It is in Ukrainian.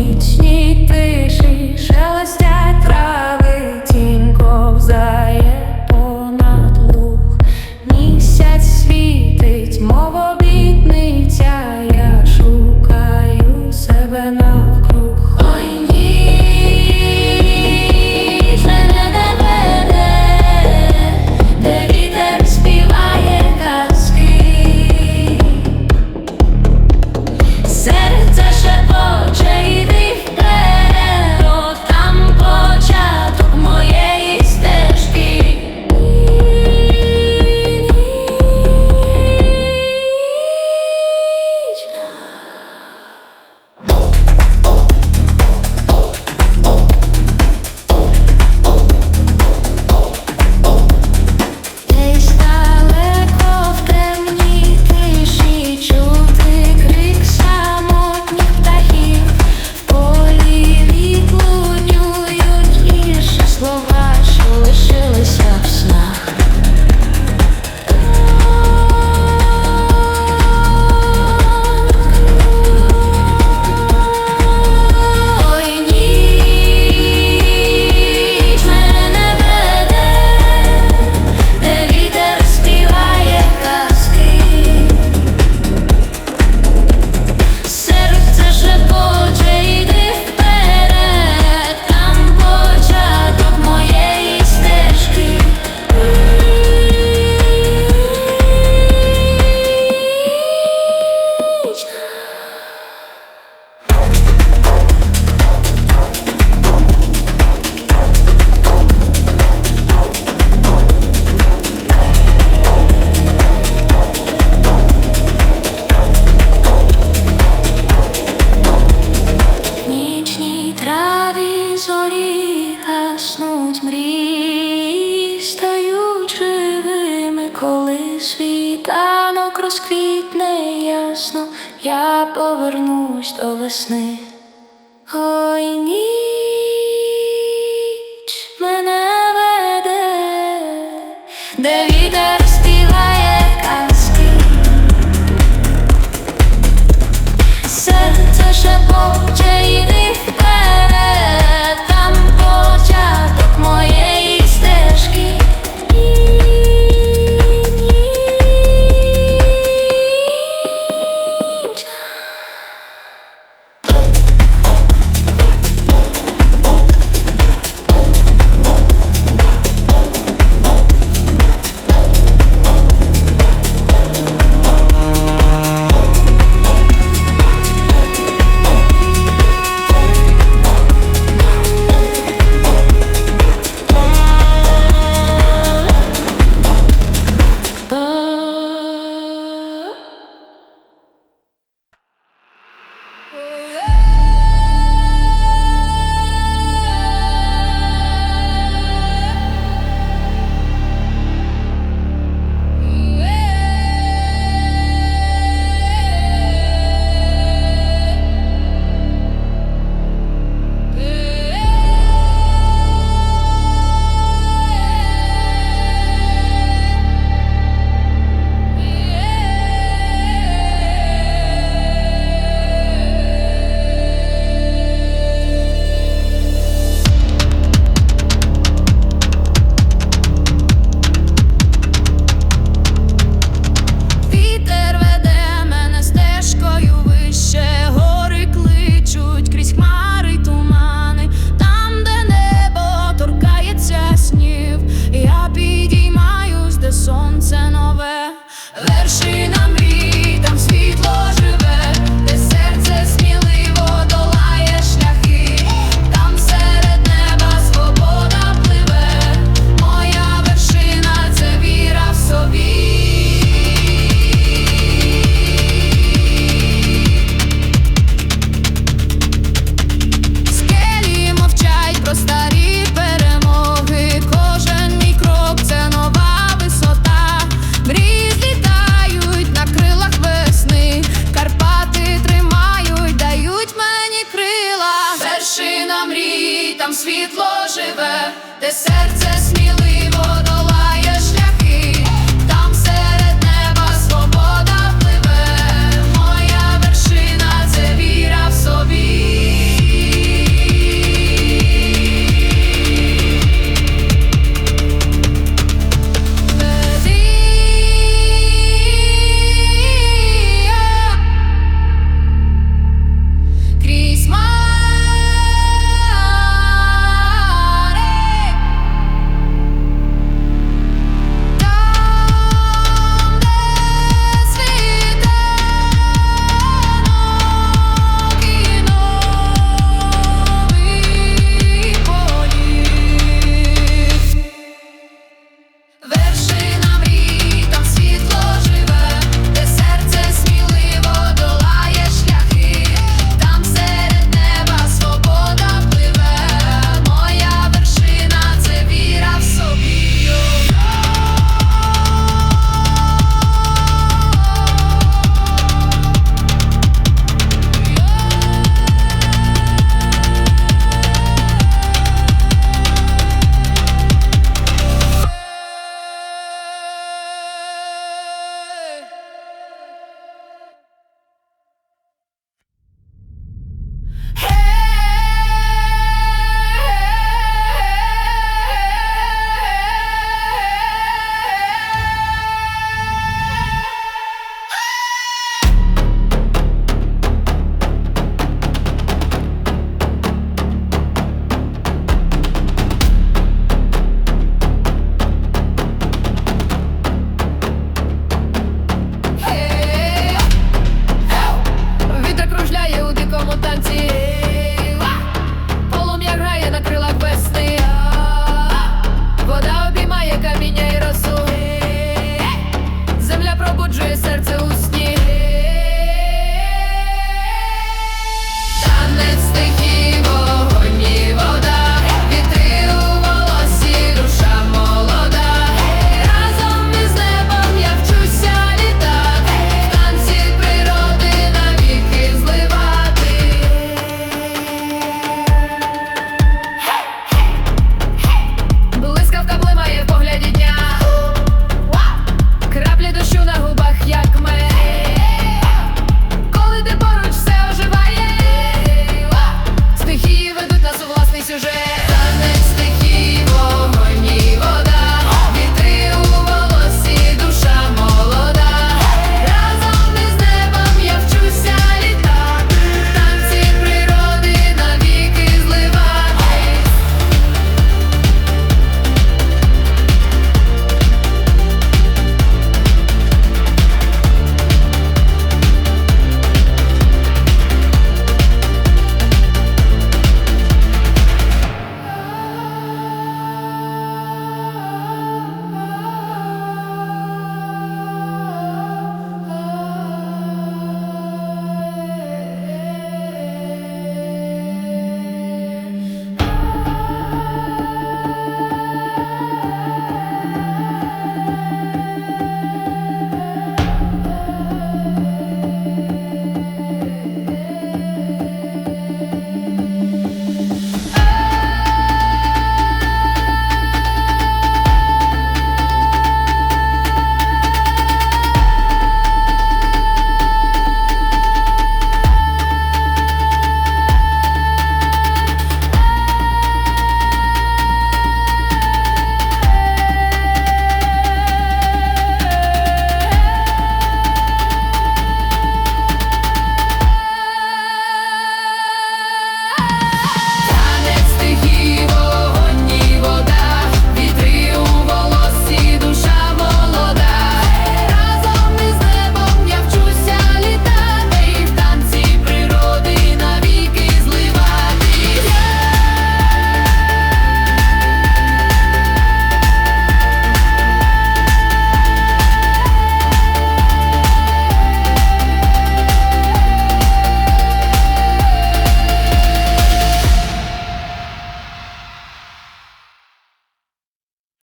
нічній тиші шелестять трави тіньков за. зорі гаснуть мрії, стають живими, коли світанок розквітне ясно, я повернусь до весни. Ой ні живе, де серце сміливо доле.